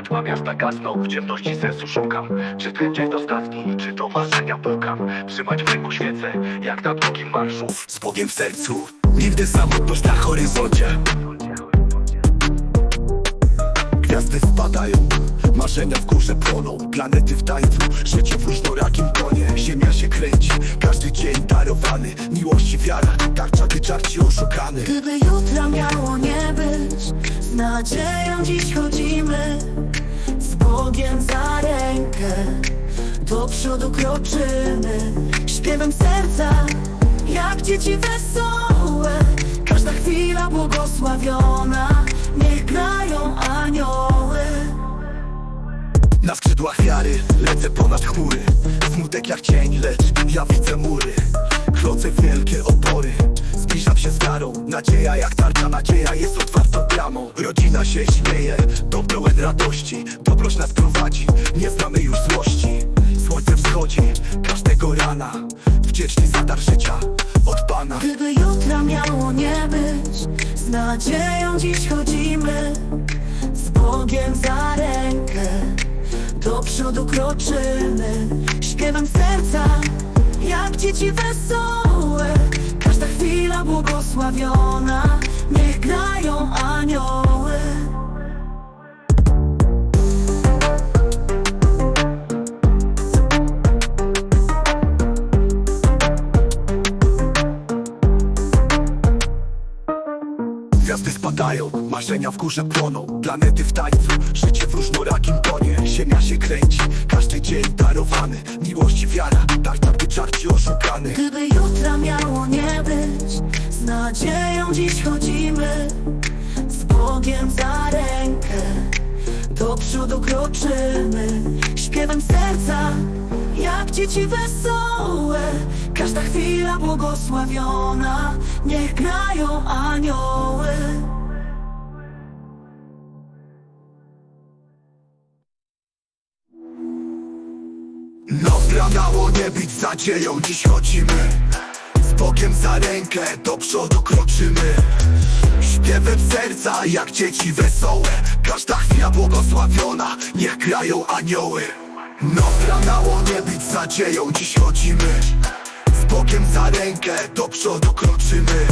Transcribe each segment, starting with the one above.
Światła miasta gasną, w ciemności sensu szukam. Czy ten dzień ostatni, czy to marzenia pukam? Trzymać w ręku świecę, jak na długim marszu. Z Bogiem w sercu, nigdy samotność na horyzoncie. Gwiazdy spadają, marzenia w górze płoną. Planety w tańcu, życie w różnorakim tonie. Ziemia się kręci, każdy dzień darowany. Miłość i wiara, tarcza by czarci oszukany. Gdyby jutra miało nie być Z nadzieją dziś chodzimy Do przodu kroczymy Śpiewem serca Jak dzieci wesołe. Każda chwila błogosławiona Niech grają anioły. Na skrzydłach wiary lecę ponad chmury. Smutek jak cień, lecz ja widzę mury. Kroczę wielkie opory. Zbliżam się z wiarą. Nadzieja jak tarcza, nadzieja jest otwartą bramą Rodzina się śmieje, to pełen radości. Dobroć nas prowadzi, nie znamy już złości. Słońce wschodzi każdego rana. Wdzięczni za dar życia od Pana. Gdyby jutra miało nie być Z nadzieją dziś chodzimy. Z Bogiem za rękę Do przodu kroczymy. Śpiewem serca Jak dzieci wesołe. Każda chwila błogosławiona Spadają, marzenia w górze płoną Planety w tańcu, życie w różnorakim tonie Ziemia się kręci, każdy dzień darowany Miłość i wiara, tarcza by czarci oszukany Gdyby jutra miało nie być Z nadzieją dziś chodzimy Z Bogiem za rękę. Do przodu kroczymy Śpiewem serca Jak dzieci wesołe. Każda chwila błogosławiona Niech grają anioły Dobra miało nie być nadzieją, dziś chodzimy Z Bogiem za rękę, do przodu kroczymy. Śpiewem serca, jak dzieci wesołe. Każda chwila błogosławiona, niech grają anioły. Dobra miało nie być nadzieją, dziś chodzimy Z Bogiem za rękę, do przodu kroczymy.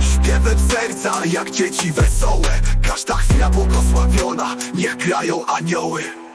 Śpiewem serca, jak dzieci wesołe. Każda chwila błogosławiona, niech grają anioły